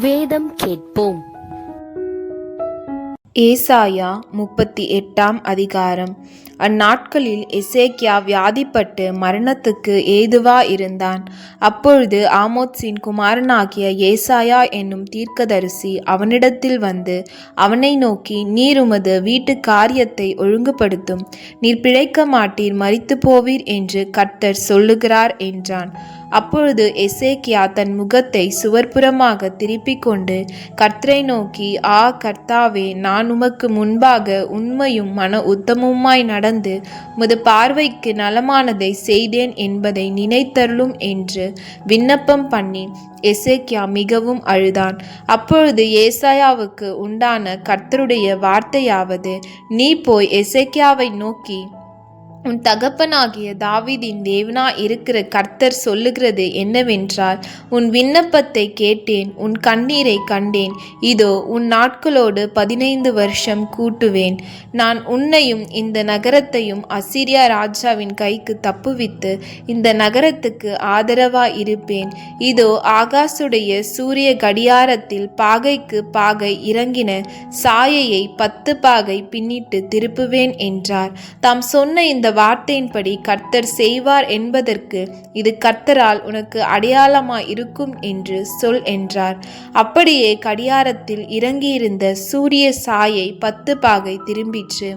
வேதம் கேட்போம். ஏசாயா முப்பத்தி எட்டாம் அதிகாரம். அந்நாட்களில் எசேக்கியா வியாதிப்பட்டு மரணத்துக்கு ஏதுவா இருந்தான். அப்பொழுது ஆமோத்சின் குமாரனாகிய ஏசாயா என்னும் தீர்க்கதரிசி அவனிடத்தில் வந்து அவனை நோக்கி நீர் உமது வீட்டு காரியத்தை ஒழுங்குபடுத்தும். நீர் பிழைக்க மாட்டீர் மறித்து போவீர் என்று கர்த்தர் சொல்லுகிறார் என்றான். அப்பொழுது எசேக்கியா தன் முகத்தை சுவர்புறமாக திருப்பிக் கொண்டு கர்த்தரை நோக்கி ஆ கர்த்தாவே நான் உமக்கு முன்பாக உண்மையும் மன உத்தமுமாய் நடந்து உமது பார்வைக்கு நலமானதை செய்தேன் என்பதை நினைத்தருளும் என்று விண்ணப்பம் பண்ணி எசேக்கியா மிகவும் அழுதான். அப்பொழுது ஏசாயாவுக்கு உண்டான கர்த்தருடைய வார்த்தையாவது நீ போய் எசேக்கியாவை நோக்கி உன் தகப்பனாகிய தாவிதின் தேவனா இருக்கிற கர்த்தர் சொல்லுகிறது என்னவென்றால் உன் விண்ணப்பத்தை கேட்டேன் உன் கண்ணீரை கண்டேன். இதோ உன் நாட்களோடு பதினைந்து வருஷம் கூட்டுவேன். நான் உன்னையும் இந்த நகரத்தையும் அசிரியா ராஜாவின் கைக்கு தப்புவித்து இந்த நகரத்துக்கு ஆதரவா இருப்பேன் இதோ ஆகாசுடைய சூரிய கடியாரத்தில் பாகைக்கு பாகை இறங்கின சாயையை பத்து பாகை பின்னிட்டு திருப்புவேன் என்றார். தாம் சொன்ன இந்த வார்த்தையின்படி கர்த்தர் செய்வார் என்பதற்கு இது கர்த்தரால் உனக்கு அடையாளமாய் இருக்கும் என்று சொல் என்றார். அப்படியே கடியாரத்தில் இறங்கியிருந்த சூரிய சாயை பத்து பாகை திரும்பிற்று.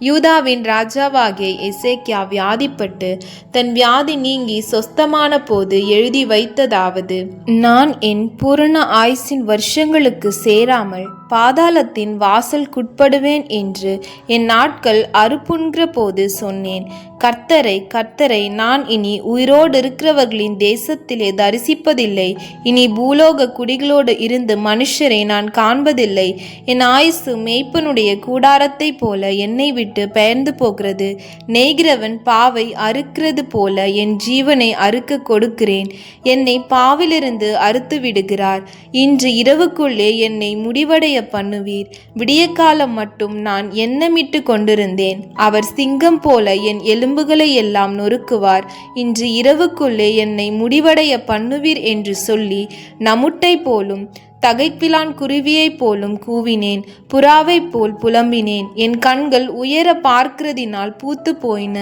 யூதாவின் ராஜாவாகிய எசேக்கியா வியாதிப்பட்டு தன் வியாதி நீங்கி சொஸ்தமான போது எழுதி வைத்ததாவது நான் என் பூரண ஆயுசின் வருஷங்களுக்கு சேராமல் பாதாளத்தின் வாசல்குட்படுவேன் என்று என் நாட்கள் அறுப்புண்கிற போது சொன்னேன். கர்த்தரை கர்த்தரை நான் இனி உயிரோடு இருக்கிறவர்களின் தேசத்திலே தரிசிப்பதில்லை. இனி பூலோக குடிகளோடு இருந்து மனுஷரை நான் காண்பதில்லை. என் ஆயுசு மேய்ப்பனுடைய கூடாரத்தைப் போல என்னை விட்டு பெயர்ந்து போகிறது. நெய்கிறவன் பாவை அறுக்கிறது போல என் ஜீவனை அறுக்க கொடுக்கிறேன். என்னை பாவிலிருந்து அறுத்து விடுகிறார் இன்று இரவுக்குள்ளே என்னை முடிவடைய பண்ணுவீர். விடியற்காலம் மட்டும் நான் எண்ணமிட்டு கொண்டிருந்தேன். அவர் சிங்கம் போல என் எலும்புகளை எல்லாம் நொறுக்குவார். இன்று இரவுக்குள்ளே என்னை முடிவடைய பண்ணுவீர் என்று சொல்லி நமுட்டை போலும் தகைப்பிலான் குருவியைப் போலும் கூவினேன் புறாவைப் போல் புலம்பினேன். என் கண்கள் உயர பார்க்கிறதினால் பூத்து போயின.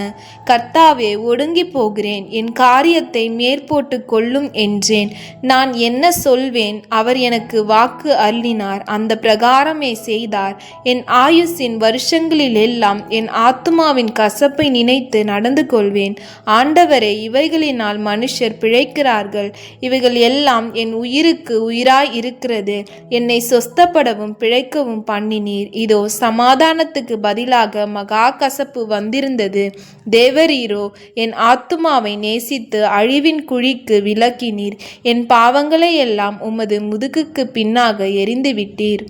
கர்த்தாவே ஒடுங்கி போகிறேன். என் காரியத்தை மேற்போட்டு கொள்ளும் என்றேன். நான் என்ன சொல்வேன்? அவர் எனக்கு வாக்கு அருளினார் அந்த பிரகாரமே செய்தார். என் ஆயுசின் வருஷங்களிலெல்லாம் என் ஆத்துமாவின் கசப்பை நினைத்து நடந்து கொள்வேன். ஆண்டவரே இவைகளினால் மனுஷர் பிழைக்கிறார்கள். இவைகள் எல்லாம் என் உயிருக்கு உயிராய் இருக்கிற இருக்கிறது என்னை சொஸ்தப்படவும் பிழைக்கவும் பண்ணினீர். இதோ சமாதானத்துக்கு பதிலாக மகா கசப்பு வந்திருந்தது. தேவரீரோ என் ஆத்துமாவை நேசித்து அழிவின் குழிக்கு விலக்கினீர். என் பாவங்களை எல்லாம் உமது முதுகுக்கு பின்னாக எரிந்துவிட்டீர்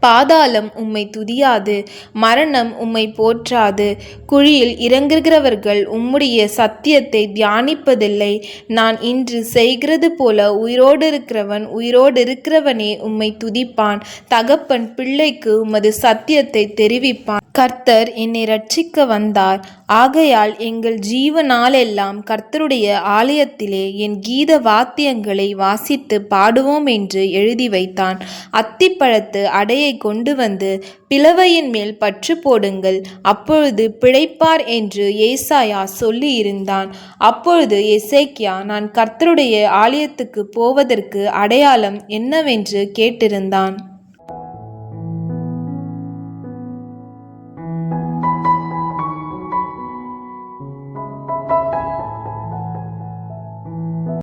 பாதாளம் உம்மை துதியாது மரணம் உம்மை போற்றாது. குழியில் இறங்குகிறவர்கள் உம்முடைய சத்தியத்தை தியானிப்பதில்லை. நான் இன்று செய்கிறது போல உயிரோடு இருக்கிறவன் உயிரோடு இருக்கிறவனே உம்மை துதிப்பான். தகப்பன் பிள்ளைக்கு உமது சத்தியத்தை தெரிவிப்பான். கர்த்தர் என்னை ரட்சிக்க வந்தார். ஆகையால் எங்கள் ஜீவ நாளெல்லாம் கர்த்தருடைய ஆலயத்திலே என் கீத வாத்தியங்களை வாசித்து பாடுவோம் என்று எழுதி வைத்தான். அத்திப்பழத்து அடையை கொண்டு வந்து பிளவையின் மேல் பற்று போடுங்கள். அப்பொழுது பிழைப்பார் என்று ஏசாயா சொல்லி இருந்தான் அப்பொழுது எசேக்கியா நான் கர்த்தருடைய ஆலயத்துக்கு போவதற்கு அடையாளம் என்னவென்று கேட்டிருந்தான்.